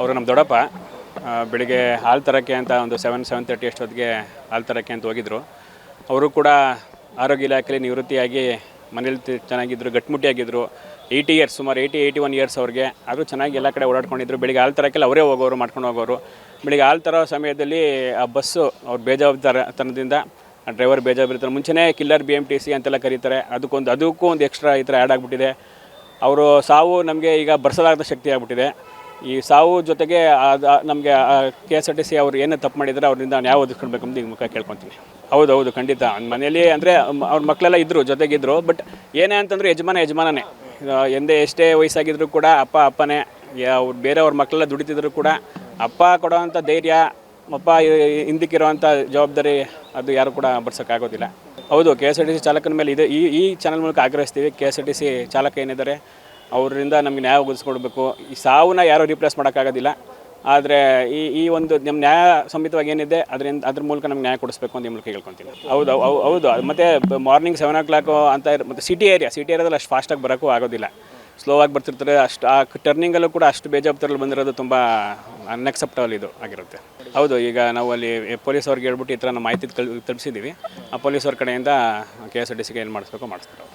ಅವರು ನಮ್ಮ ದೊಡ್ಡಪ್ಪ ಬೆಳಿಗ್ಗೆ ಹಾಲು ತರೋಕ್ಕೆ ಅಂತ ಒಂದು ಸೆವೆನ್ ಸೆವೆನ್ ತರ್ಟಿ ಅಷ್ಟೊತ್ತಿಗೆ ಹಾಲು ತರೋಕ್ಕೆ ಅಂತ ಹೋಗಿದ್ರು. ಅವರು ಕೂಡ ಆರೋಗ್ಯ ಇಲಾಖೆಯಲ್ಲಿ ನಿವೃತ್ತಿಯಾಗಿ ಮನೇಲಿ ಚೆನ್ನಾಗಿದ್ದರು ಗಟ್ಟಿಮುಟ್ಟಿಯಾಗಿದ್ದರು ಏಯ್ಟಿ ಇಯರ್ಸ್ ಸುಮಾರು ಏಯ್ಟಿ ಏಯ್ಟಿ ಒನ್ ಇಯರ್ಸ್ ಅವ್ರಿಗೆ. ಆದರೂ ಚೆನ್ನಾಗಿ ಎಲ್ಲ ಕಡೆ ಓಡಾಡ್ಕೊಂಡಿದ್ರು. ಬೆಳಿಗ್ಗೆ ಹಾಲು ತರೋಕ್ಕೆಲ್ಲ ಅವರೇ ಹೋಗೋರು, ಮಾಡ್ಕೊಂಡು ಹೋಗೋರು. ಬೆಳಿಗ್ಗೆ ಹಾಲು ತರೋ ಸಮಯದಲ್ಲಿ ಆ ಬಸ್ಸು ಅವ್ರು ಬೇಜವಾಬ್ದಾರ ತನದಿಂದ ಡ್ರೈವರ್ ಬೇಜಾಬಿರ್ತಾರೆ ಮುಂಚೆನೇ killer B M T C ಅಂತೆಲ್ಲ ಕರೀತಾರೆ. ಅದಕ್ಕೊಂದು, ಅದಕ್ಕೂ ಒಂದು ಎಕ್ಸ್ಟ್ರಾ ಈ ಥರ ಆ್ಯಡ್ ಆಗಿಬಿಟ್ಟಿದೆ. ಅವರು ಸಾವು ನಮಗೆ ಈಗ ಬರ್ಸಲಾಗದ ಶಕ್ತಿ ಆಗ್ಬಿಟ್ಟಿದೆ. ಈ ಸಾವು ಜೊತೆಗೆ ನಮಗೆ K S R T C ಅವ್ರು ಏನೇ ತಪ್ಪು ಮಾಡಿದರೆ ಅವರಿಂದ ನ್ಯಾಯ ಒದಗಿಸ್ಕೊಳ್ಬೇಕು ಅಂತ ಈಗ ಮುಖ ಕೇಳ್ಕೊತೀನಿ ಹೌದು ಹೌದು, ಖಂಡಿತ. ಮನೇಲಿ ಅಂದರೆ ಅವ್ರ ಮಕ್ಕಳೆಲ್ಲ ಇದ್ದರು ಜೊತೆಗಿದ್ದರು ಬಟ್ ಏನೇ ಅಂತಂದರೆ ಯಜಮಾನ ಯಜಮಾನನೇ. ಎಂದೇ ಎಷ್ಟೇ ವಯಸ್ಸಾಗಿದ್ರು ಕೂಡ ಅಪ್ಪ, ಅಪ್ಪನೇ ಅವ್ರು ಬೇರೆಯವ್ರ ಮಕ್ಕಳೆಲ್ಲ ದುಡಿತಿದ್ರು ಕೂಡ ಅಪ್ಪ ಕೊಡೋವಂಥ ಧೈರ್ಯ, ಅಪ್ಪ ಹಿಂದಕ್ಕಿರೋವಂಥ ಜವಾಬ್ದಾರಿ ಅದು ಯಾರು ಕೂಡ ಬರ್ಸೋಕ್ಕಾಗೋದಿಲ್ಲ. ಹೌದು K S R T C ಚಾಲಕನ ಮೇಲೆ ಇದೆ, ಈ ಈ ಚಾನಲ್ ಮೂಲಕ ಆಗ್ರಹಿಸ್ತೀವಿ. K S R T C ಚಾಲಕ ಏನಿದ್ದಾರೆ ಅವರಿಂದ ನಮಗೆ ನ್ಯಾಯ ಒದಗಿಸ್ಕೊಡ್ಬೇಕು. ಈ ಸಾವನ್ನ ಯಾರೂ ರಿಪ್ಲೇಸ್ ಮಾಡೋಕ್ಕಾಗೋದಿಲ್ಲ. ಆದರೆ ಈ ಈ ಒಂದು ನಮ್ಮ ನ್ಯಾಯ ಸಂಹಿತವಾಗಿ ಏನಿದೆ, ಅದರಿಂದ, ಅದ್ರ ಮೂಲಕ ನಮ್ಗೆ ನ್ಯಾಯ ಕೊಡಿಸ್ಬೇಕು ಅಂತ ಈ ಮೂಲಕ ಹೇಳ್ಕೊತೀನಿ ಹೌದು ಹೌದು. ಮತ್ತು ಮಾರ್ನಿಂಗ್ ಸೆವೆನ್ ಓ ಕ್ಲಾಕು ಅಂತ ಇರ್- ಮತ್ತು ಸಿಟಿ ಏರಿಯಾ ಸಿಟಿ ಏರಿಯಾದಲ್ಲಿ ಅಷ್ಟು ಫಾಸ್ಟಾಗಿ ಬರೋಕ್ಕೂ ಆಗೋದಿಲ್ಲ. ಸ್ಲೋ ಆಗಿ ಬರ್ತಿರ್ತಾರೆ. ಅಷ್ಟು, ಆ ಟರ್ನಿಂಗಲ್ಲೂ ಕೂಡ ಅಷ್ಟು ಬೇಜಾಬ್ದಾರಲ್ಲಿ ಬಂದಿರೋದು ತುಂಬ ಅನ್ಎಕ್ಸೆಪ್ಟಬಲ್ ಇದು ಆಗಿರುತ್ತೆ. ಹೌದು, ಈಗ ನಾವು ಅಲ್ಲಿ ಪೊಲೀಸ್ ಅವ್ರಿಗೆ ಹೇಳ್ಬಿಟ್ಟು ಈ ಥರ ನಮ್ಮ ಮಾಹಿತಿ ಕಲ್ ತಲುಪಿಸಿದ್ದೀವಿ ಆ ಪೊಲೀಸ್ ಅವ್ರ ಕಡೆಯಿಂದ ಕೆ ಎಸ್ ಆರ್ ಟಿ ಸಿಗೆ ಏನು ಮಾಡಿಸ್ಬೇಕು ಮಾಡಿಸ್ತಾರೆ